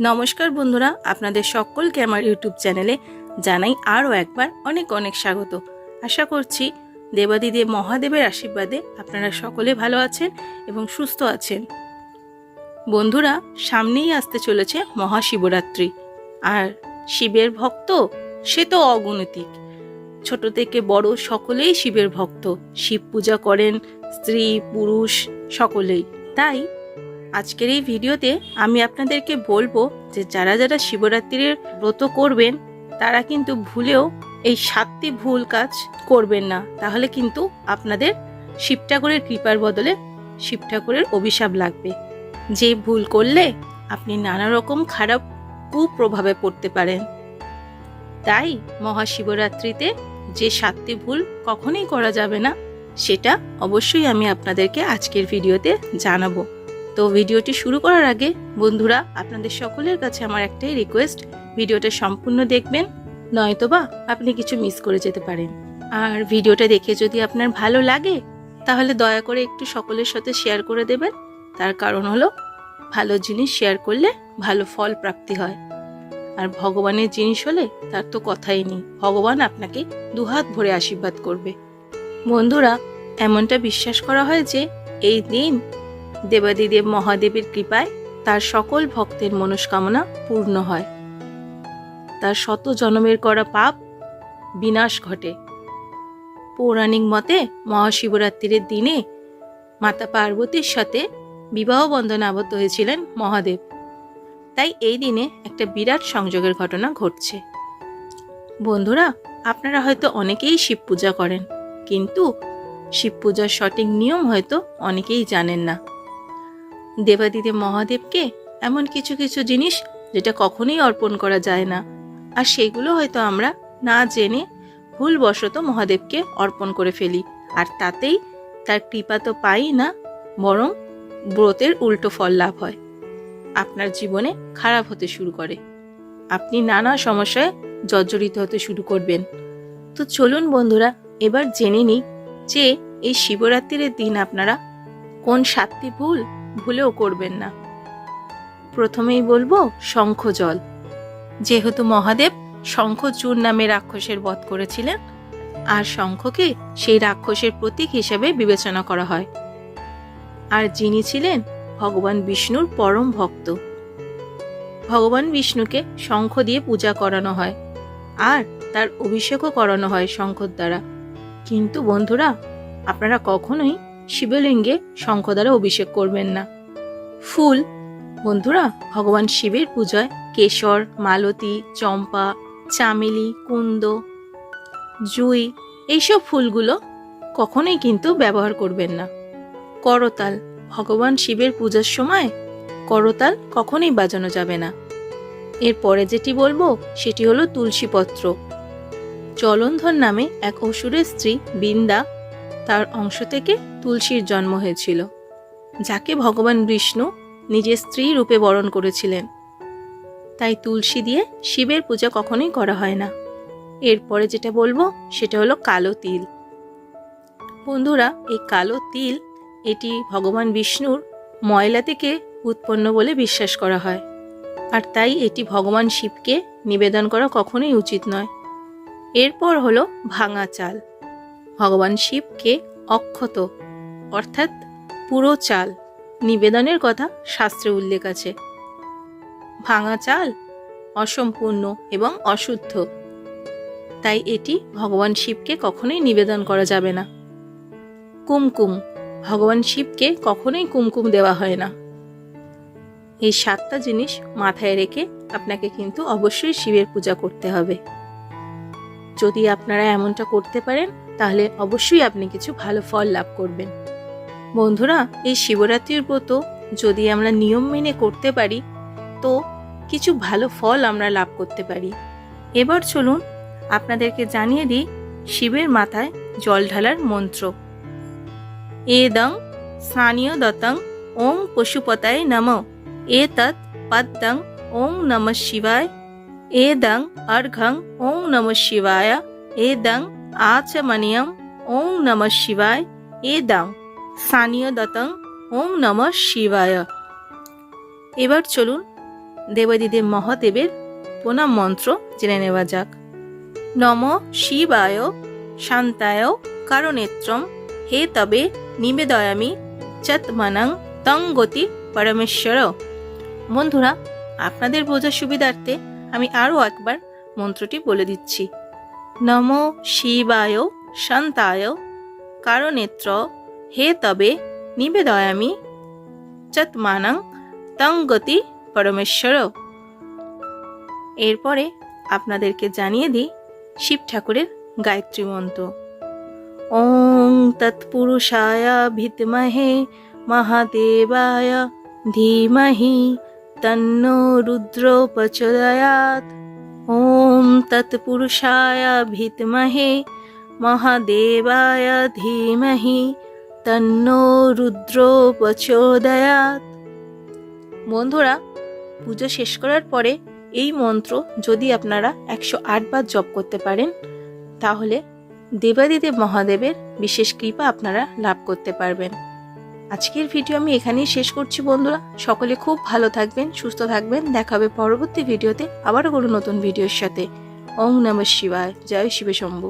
নমস্কার বন্ধুরা, আপনাদের সকলকে আমার ইউটিউব চ্যানেলে জানাই আরও একবার অনেক অনেক স্বাগত। আশা করছি দেবাদিদেব মহাদেবের আশীর্বাদে আপনারা সকলে ভালো আছেন এবং সুস্থ আছেন। বন্ধুরা, সামনেই আসতে চলেছে মহাশিবরাত্রি। আর শিবের ভক্ত, সে তো অগণতিক। ছোট থেকে বড় সকলেই শিবের ভক্ত। শিব পূজা করেন স্ত্রী, পুরুষ, সকলেই। তাই আজকের এই ভিডিওতে আমি আপনাদেরকে বলব যে যারা যারা শিবরাত্রির ব্রত করবেন, তারা কিন্তু ভুলেও এই সাতটি ভুল কাজ করবেন না। তাহলে কিন্তু আপনাদের শিব ঠাকুরের কৃপার বদলে শিব ঠাকুরের অভিশাপ লাগবে। যে ভুল করলে আপনি নানা রকম খারাপ কুপ্রভাবে পড়তে পারেন। তাই মহাশিবরাত্রিতে যে সাতটি ভুল কখনোই করা যাবে না, সেটা অবশ্যই আমি আপনাদেরকে আজকের ভিডিওতে জানাব। তো ভিডিওটি শুরু করার আগে, বন্ধুরা, আপনাদের সকলের কাছে আমার একটাই রিকোয়েস্ট ভিডিওটা সম্পূর্ণ দেখবেন, নয়তোবা আপনি কিছু মিস করে যেতে পারেন। আর ভিডিওটা দেখে যদি আপনার ভালো লাগে, তাহলে দয়া করে একটু সকলের সাথে শেয়ার করে দেবেন। তার কারণ হলো, ভালো জিনিস শেয়ার করলে ভালো ফল প্রাপ্তি হয়। আর ভগবানের জিনিস হলে তার তো কথাই নেই। ভগবান আপনাকে দুহাত ভরে আশীর্বাদ করবে। বন্ধুরা, এমনটা বিশ্বাস করা হয় যে, এই দিন দেবাদিদেব মহাদেবের কৃপায় তার সকল ভক্তের মনস্কামনা পূর্ণ হয়। তার শত জনমের করা পাপ বিনাশ ঘটে। পৌরাণিক মতে মহাশিবরাত্রির দিনে মাতা পার্বতীর সাথে বিবাহ বন্ধনে আবদ্ধ হয়েছিলেন মহাদেব। তাই এই দিনে একটা বিরাট সংযোগের ঘটনা ঘটছে। বন্ধুরা, আপনারা হয়তো অনেকেই শিব পূজা করেন, কিন্তু শিব পূজার সঠিক নিয়ম হয়তো অনেকেই জানেন না। দেবাদিদেব মহাদেবকে এমন কিছু কিছু জিনিস যেটা কখনোই অর্পণ করা যায় না। আর সেগুলো হয়তো আমরা না জেনে ভুলবশত মহাদেবকে অর্পণ করে ফেলি। আর তাতেই তার কৃপা তো পাই না, বরং ব্রতের উল্টো ফল লাভ হয়। আপনার জীবনে খারাপ হতে শুরু করে। আপনি নানা সমস্যায় জর্জরিত হতে শুরু করবেন। তো চলুন বন্ধুরা, এবার জেনে নিই যে এই শিবরাত্রির দিন আপনারা কোন সাতটি ভুল ভুলেও করবেন না। প্রথমেই বলব, শঙ্খ জল। যেহেতু মহাদেব শঙ্খচূর নামে রাক্ষসের বধ করেছিলেন, আর শঙ্খকে সেই রাক্ষসের প্রতীক হিসেবে বিবেচনা করা হয়। আর যিনি ছিলেন ভগবান বিষ্ণুর পরম ভক্ত। ভগবান বিষ্ণুকে শঙ্খ দিয়ে পূজা করানো হয়, আর তার অভিষেকও করানো হয় শঙ্খর দ্বারা। কিন্তু বন্ধুরা, আপনারা কখনোই শিবলিঙ্গে শঙ্খ দ্বারা অভিষেক করবেন না। ফুল, বন্ধুরা, ভগবান শিবের পূজায় কেশর, মালতী, চম্পা, চামেলি, কুন্দ, জুই, এইসব ফুলগুলো কখনোই কিন্তু ব্যবহার করবেন না। করতাল, ভগবান শিবের পূজার সময় করতাল কখনোই বাজানো যাবে না। এরপরে যেটি বলব, সেটি হলো তুলসীপত্র। জলন্ধর নামে এক অসুরের স্ত্রী, বিন্দা তার অংশ থেকে তুলসীর জন্ম হয়েছিল, যাকে ভগবান বিষ্ণু নিজের স্ত্রী রূপে বরণ করেছিলেন। তাই তুলসী দিয়ে শিবের পূজা কখনোই করা হয় না। এরপরে যেটা বলব, সেটা হলো কালো তিল। বন্ধুরা, এই কালো তিল, এটি ভগবান বিষ্ণুর ময়লা থেকে উৎপন্ন বলে বিশ্বাস করা হয়। আর তাই এটি ভগবান শিবকে নিবেদন করা কখনোই উচিত নয়। এরপর হলো ভাঙা চাল। ভগবান শিবকে অক্ষত, অর্থাৎ পুরো চাল। নিবেদনের কথা শাস্ত্রে উল্লেখ আছে। ভাঙা চাল অসম্পূর্ণ এবং অশুদ্ধ। তাই এটি ভগবান শিবকে কখনোই নিবেদন করা যাবে না। কুমকুম, ভগবান শিবকে কখনোই কুমকুম দেওয়া হয় না। এই সাতটা জিনিস মাথায় রেখে আপনাকে কিন্তু অবশ্যই শিবের পূজা করতে হবে। যদি আপনারা এমনটা করতে পারেন, তাহলে অবশ্যই আপনি কিছু ভালো ফল লাভ করবেন। বন্ধুরা, এই শিবরাত্রির ব্রত যদি আমরা নিয়ম মেনে করতে পারি, তো কিছু ভালো ফল আমরা লাভ করতে পারি। এবার চলুন, আপনাদেরকে জানিয়ে দিই শিবের মাথায় জল ঢালার মন্ত্র। এদং স্নানীয় দতং ওং পশুপতায় নম। এ তৎ পদ্দং ওং নম শিবায় এদং অর্ঘং ওং নম শিবায় এদং আচমনিয়ম ওং নম শিবায় এদং স্থানীয় দতং ওং নম শিবায় এবার চলুন দেবাদিদেব মহাদেবের প্রণাম মন্ত্র জেনে নেওয়া যাক। নম শিবায়, শান্তায়, কারণেত্রম, হে তবে নিবেদয়ামি, চতমানাং তং গতি পরমেশ্বর। বন্ধুরা, আপনাদের বোঝার সুবিধার্থে আমি আরও একবার মন্ত্রটি বলে দিচ্ছি। নম শিবায় শান্তায় কারণেত্র হে তবে নিবেদয়ামি চতমানাং তং গতি পরমেশ্বর। এরপরে আপনাদেরকে জানিয়ে দিই শিব ঠাকুরের গায়ত্রী মন্ত্র। ওং তৎপুরুষায় ভিতমহে মহাদেবায় ধীমহি তন্নো রুদ্র প্রচোদয়াৎ ওম তৎপুরুষায় ভিতমহে মহাদেবায় ধীমহি তন্নো রুদ্র প্রচোদয়াৎ বন্ধুরা, পুজো শেষ করার পরে এই মন্ত্র যদি আপনারা একশো বার জপ করতে পারেন, তাহলে দেবাদিদেব মহাদেবের বিশেষ কৃপা আপনারা লাভ করতে পারবেন। আজকের ভিডিও আমি এখানেই শেষ করছি বন্ধুরা। সকলে খুব ভালো থাকবেন, সুস্থ থাকবেন। দেখা হবে পরবর্তী ভিডিওতে আবারও কোনো নতুন ভিডিওর সাথে। ওম নমঃ শিবায়। জয় শিবে শম্ভু।